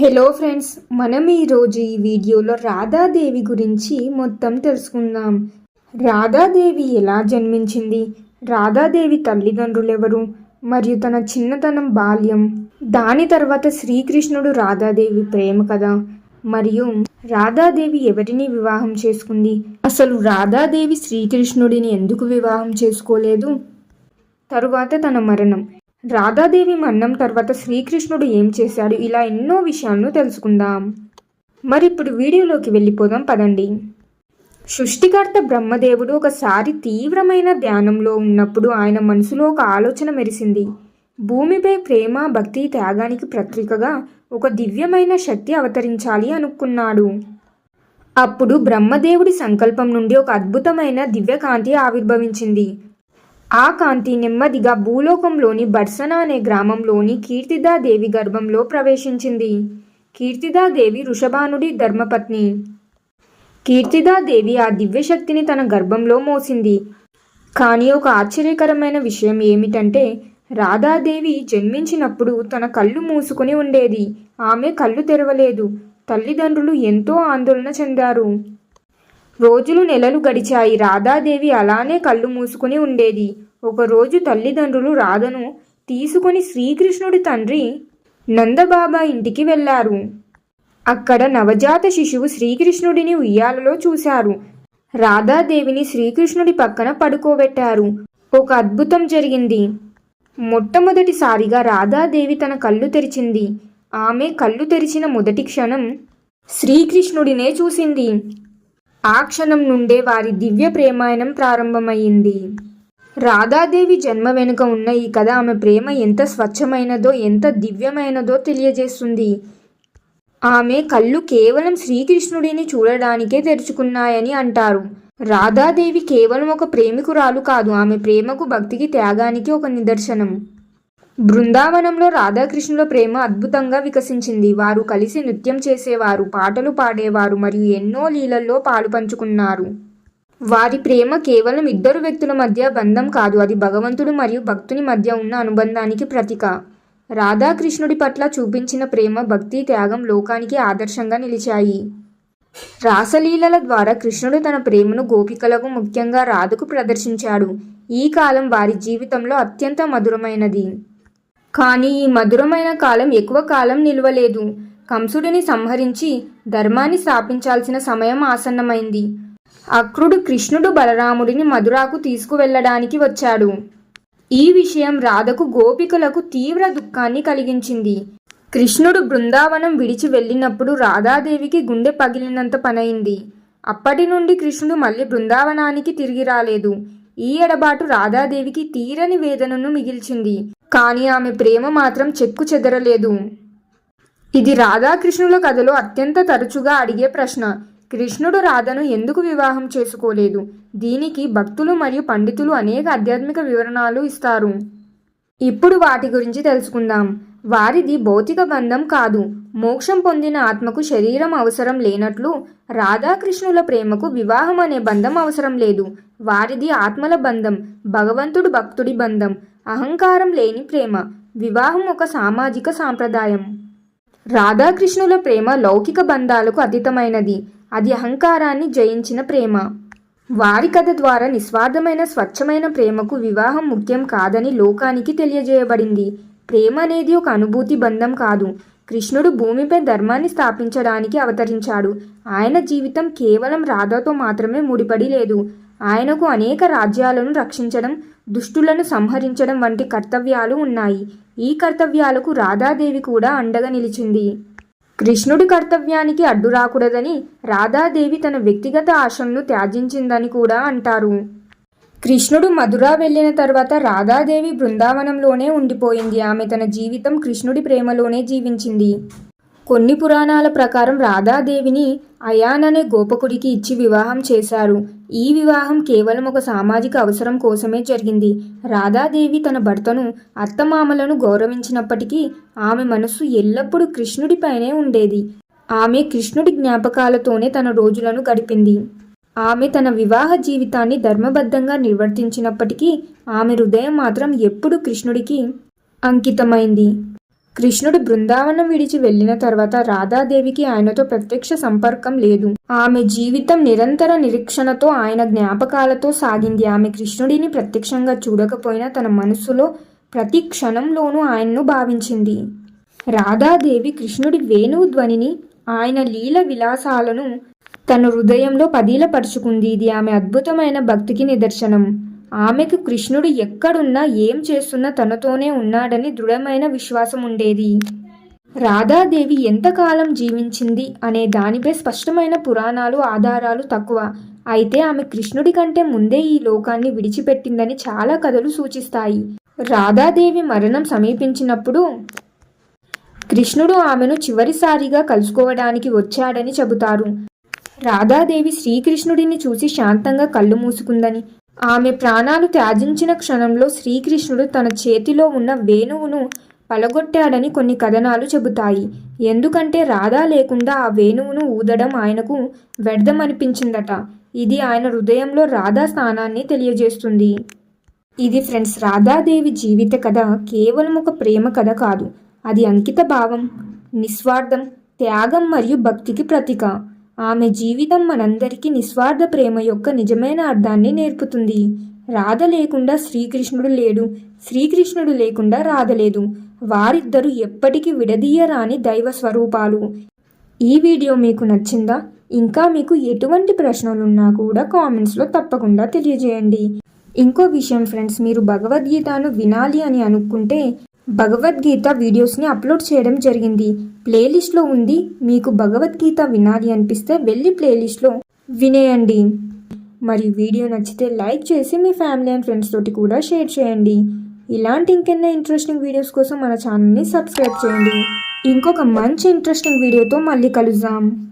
Hello friends మనం ఈరోజు ఈ వీడియోలో రాధాదేవి గురించి మొత్తం తెలుసుకుందాం. రాధాదేవి ఎలా జన్మించింది? రాధాదేవి తల్లిదండ్రులు ఎవరు మరియు తన చిన్నతనం బాల్యం? దాని తర్వాత శ్రీకృష్ణుడు రాధాదేవి ప్రేమ కథ. మరియు రాధాదేవి ఎవరిని వివాహం చేసుకుంది? అసలు రాధాదేవి శ్రీకృష్ణుడిని ఎందుకు వివాహం చేసుకోలేదు? తరువాత తన మరణం. రాధాదేవి మరణం తర్వాత శ్రీకృష్ణుడు ఏం చేశాడు? ఇలా ఎన్నో విషయాలను తెలుసుకుందాం. మరి ఇప్పుడు వీడియోలోకి వెళ్ళిపోదాం పదండి. సృష్టికర్త బ్రహ్మదేవుడు ఒకసారి తీవ్రమైన ధ్యానంలో ఉన్నప్పుడు ఆయన మనసులో ఒక ఆలోచన మెరిసింది. భూమిపై ప్రేమ భక్తి త్యాగానికి ప్రతీకగా ఒక దివ్యమైన శక్తి అవతరించాలి అనుకున్నాడు. అప్పుడు బ్రహ్మదేవుడి సంకల్పం నుండి ఒక అద్భుతమైన దివ్యకాంతి ఆవిర్భవించింది. ఆ కాంతి నెమ్మదిగా భూలోకంలోని బర్సన అనే గ్రామంలోని కీర్తిదాదేవి గర్భంలో ప్రవేశించింది. కీర్తిదాదేవి ఋషభానుడి ధర్మపత్ని. కీర్తిదాదేవి ఆ దివ్యశక్తిని తన గర్భంలో మోసింది. కానీ ఒక ఆశ్చర్యకరమైన విషయం ఏమిటంటే రాధాదేవి జన్మించినప్పుడు తన కళ్ళు మూసుకుని ఉండేది. ఆమె కళ్ళు తెరవలేదు. తల్లిదండ్రులు ఎంతో ఆందోళన చెందారు. రోజులు నెలలు గడిచాయి. రాధాదేవి అలానే కళ్ళు మూసుకుని ఉండేది. ఒకరోజు తల్లిదండ్రులు రాధను తీసుకుని శ్రీకృష్ణుడి తండ్రి నందబాబా ఇంటికి వెళ్ళారు. అక్కడ నవజాత శిశువు శ్రీకృష్ణుడిని ఉయ్యాలలో చూశారు. రాధాదేవిని శ్రీకృష్ణుడి పక్కన పడుకోబెట్టారు. ఒక అద్భుతం జరిగింది. మొట్టమొదటిసారిగా రాధాదేవి తన కళ్ళు తెరిచింది. ఆమె కళ్ళు తెరిచిన మొదటి క్షణం శ్రీకృష్ణుడినే చూసింది. ఆ క్షణం నుండే వారి దివ్య ప్రేమాయణం ప్రారంభమైంది రాధాదేవి జన్మ వెనుక ఉన్న ఈ కథ ఆమె ప్రేమ ఎంత స్వచ్ఛమైనదో ఎంత దివ్యమైనదో తెలియజేస్తుంది. ఆమె కళ్ళు కేవలం శ్రీకృష్ణుడిని చూడడానికే తెరుచుకున్నాయని అంటారు. రాధాదేవి కేవలం ఒక ప్రేమికురాలు కాదు ఆమె ప్రేమకు భక్తికి త్యాగానికి ఒక నిదర్శనం. బృందావనంలో రాధాకృష్ణుల ప్రేమ అద్భుతంగా వికసించింది. వారు కలిసి నృత్యం చేసేవారు పాటలు పాడేవారు మరియు ఎన్నో లీలల్లో పాలు పంచుకున్నారు. వారి ప్రేమ కేవలం ఇద్దరు వ్యక్తుల మధ్య బంధం కాదు అది భగవంతుడు మరియు భక్తుని మధ్య ఉన్న అనుబంధానికి ప్రతీక. రాధాకృష్ణుడి పట్ల చూపించిన ప్రేమ భక్తి త్యాగం లోకానికి ఆదర్శంగా నిలిచాయి. రాసలీలల ద్వారా కృష్ణుడు తన ప్రేమను గోపికలకు ముఖ్యంగా రాధకు ప్రదర్శించాడు. ఈ కాలం వారి జీవితంలో అత్యంత మధురమైనది. కానీ ఈ మధురమైన కాలం ఎక్కువ కాలం నిలవలేదు. కంసుడిని సంహరించి ధర్మాన్ని స్థాపించాల్సిన సమయం ఆసన్నమైంది. అక్రుడు కృష్ణుడు బలరాముడిని మధురాకు తీసుకువెళ్ళడానికి వచ్చాడు. ఈ విషయం రాధకు గోపికలకు తీవ్ర దుఃఖాన్ని కలిగించింది. కృష్ణుడు బృందావనం విడిచి వెళ్ళినప్పుడు రాధాదేవికి గుండె పగిలినంత పనైంది. అప్పటి నుండి కృష్ణుడు మళ్ళీ బృందావనానికి తిరిగి రాలేదు. ఈ ఎడబాటు రాధాదేవికి తీరని వేదనను మిగిల్చింది. కానీ ఆమె ప్రేమ మాత్రం చెక్కు చెదరలేదు. ఇది రాధాకృష్ణుల కథలో అత్యంత తరచుగా అడిగే ప్రశ్న. కృష్ణుడు రాధను ఎందుకు వివాహం చేసుకోలేదు? దీనికి భక్తులు మరియు పండితులు అనేక ఆధ్యాత్మిక వివరణలు ఇస్తారు. ఇప్పుడు వాటి గురించి తెలుసుకుందాం. వారిది భౌతిక బంధం కాదు. మోక్షం పొందిన ఆత్మకు శరీరం అవసరం లేనట్లు రాధాకృష్ణుల ప్రేమకు వివాహం అనే బంధం అవసరం లేదు. వారిది ఆత్మల బంధం భగవంతుడు భక్తుడి బంధం. అహంకారం లేని ప్రేమ వివాహం ఒక సామాజిక సాంప్రదాయం. రాధాకృష్ణుల ప్రేమ లౌకిక బంధాలకు అతీతమైనది. అది అహంకారాన్ని జయించిన ప్రేమ. వారి కథ ద్వారా నిస్వార్థమైన స్వచ్ఛమైన ప్రేమకు వివాహం ముఖ్యం కాదని లోకానికి తెలియజేయబడింది. ప్రేమ అనేది ఒక అనుభూతి బంధం కాదు. కృష్ణుడు భూమిపై ధర్మాన్ని స్థాపించడానికి అవతరించాడు. ఆయన జీవితం కేవలం రాధాతో మాత్రమే ముడిపడి లేదు. ఆయనకు అనేక రాజ్యాలను రక్షించడం దుష్టులను సంహరించడం వంటి కర్తవ్యాలు ఉన్నాయి. ఈ కర్తవ్యాలకు రాధాదేవి కూడా అండగా నిలిచింది. కృష్ణుడి కర్తవ్యానికి అడ్డు రాకూడదని రాధాదేవి తన వ్యక్తిగత ఆశలను త్యాజించిందని కూడా అంటారు. కృష్ణుడు మధుర వెళ్ళిన తర్వాత రాధాదేవి బృందావనంలోనే ఉండిపోయింది. ఆమె తన జీవితం కృష్ణుడి ప్రేమలోనే జీవించింది. కొన్ని పురాణాల ప్రకారం రాధాదేవిని అయాన్ అనే గోపకుడికి ఇచ్చి వివాహం చేశారు. ఈ వివాహం కేవలం ఒక సామాజిక అవసరం కోసమే జరిగింది. రాధాదేవి తన భర్తను అత్తమామలను గౌరవించినప్పటికీ ఆమె మనస్సు ఎల్లప్పుడూ కృష్ణుడిపైనే ఉండేది. ఆమె కృష్ణుడి జ్ఞాపకాలతోనే తన రోజులను గడిపింది. ఆమె తన వివాహ జీవితాన్ని ధర్మబద్ధంగా నిర్వర్తించినప్పటికీ ఆమె హృదయం మాత్రం ఎప్పుడూ కృష్ణుడికి అంకితమైంది. కృష్ణుడు బృందావనం విడిచి వెళ్ళిన తర్వాత రాధాదేవికి ఆయనతో ప్రత్యక్ష సంపర్కం లేదు. ఆమె జీవితం నిరంతర నిరీక్షణతో ఆయన జ్ఞాపకాలతో సాగింది. ఆమె కృష్ణుడిని ప్రత్యక్షంగా చూడకపోయినా తన మనస్సులో ప్రతి క్షణంలోనూ ఆయన్ను భావించింది. రాధాదేవి కృష్ణుడి వేణువు ధ్వనిని ఆయన లీల విలాసాలను తన హృదయంలో పదిలపరుచుకుంది. ఇది ఆమె అద్భుతమైన భక్తికి నిదర్శనం. ఆమెకు కృష్ణుడు ఎక్కడున్నా ఏం చేస్తున్నా తనతోనే ఉన్నాడని దృఢమైన విశ్వాసం ఉండేది. రాధాదేవి ఎంతకాలం జీవించింది అనే దానిపై స్పష్టమైన పురాణాలు ఆధారాలు తక్కువ. అయితే ఆమె కృష్ణుడి కంటే ముందే ఈ లోకాన్ని విడిచిపెట్టిందని చాలా కథలు సూచిస్తాయి. రాధాదేవి మరణం సమీపించినప్పుడు కృష్ణుడు ఆమెను చివరిసారిగా కలుసుకోవడానికి వచ్చాడని చెబుతారు. రాధాదేవి శ్రీకృష్ణుడిని చూసి శాంతంగా కళ్ళు మూసుకుందని ఆమె ప్రాణాలు త్యాజించిన క్షణంలో శ్రీకృష్ణుడు తన చేతిలో ఉన్న వేణువును పలగొట్టాడని కొన్ని కథనాలు చెబుతాయి. ఎందుకంటే రాధా లేకుండా ఆ వేణువును ఊదడం ఆయనకు వ్యర్థమనిపించిందట. ఇది ఆయన హృదయంలో రాధా స్థానాన్ని తెలియజేస్తుంది. ఇది ఫ్రెండ్స్ రాధాదేవి జీవిత కథ. కేవలం ఒక ప్రేమ కథ కాదు. అది అంకిత భావం నిస్వార్థం త్యాగం మరియు భక్తికి ప్రతీక. ఆమె జీవితం మనందరికీ నిస్వార్థ ప్రేమ యొక్క నిజమైన అర్థాన్ని నేర్పుతుంది. రాధ లేకుండా శ్రీకృష్ణుడు లేడు. శ్రీకృష్ణుడు లేకుండా రాధ లేదు. వారిద్దరూ ఎప్పటికీ విడదీయరాని దైవ స్వరూపాలు. ఈ వీడియో మీకు నచ్చిందా? ఇంకా మీకు ఎటువంటి ప్రశ్నలున్నా కూడా కామెంట్స్లో తప్పకుండా తెలియజేయండి. ఇంకో విషయం ఫ్రెండ్స్ మీరు భగవద్గీతను వినాలి అని అనుకుంటే భగవద్గీత వీడియోస్ని అప్లోడ్ చేయడం జరిగింది. ప్లేలిస్ట్లో ఉంది. మీకు భగవద్గీత వినాలి అనిపిస్తే వెళ్ళి ప్లేలిస్ట్లో వినేయండి. మరి వీడియో నచ్చితే లైక్ చేసి మీ ఫ్యామిలీ అండ్ ఫ్రెండ్స్ తోటి కూడా షేర్ చేయండి. ఇలాంటి ఇంకెన్నో ఇంట్రెస్టింగ్ వీడియోస్ కోసం మన ఛానల్ని సబ్స్క్రైబ్ చేయండి. ఇంకొక మంచి ఇంట్రెస్టింగ్ వీడియోతో మళ్ళీ కలుద్దాం.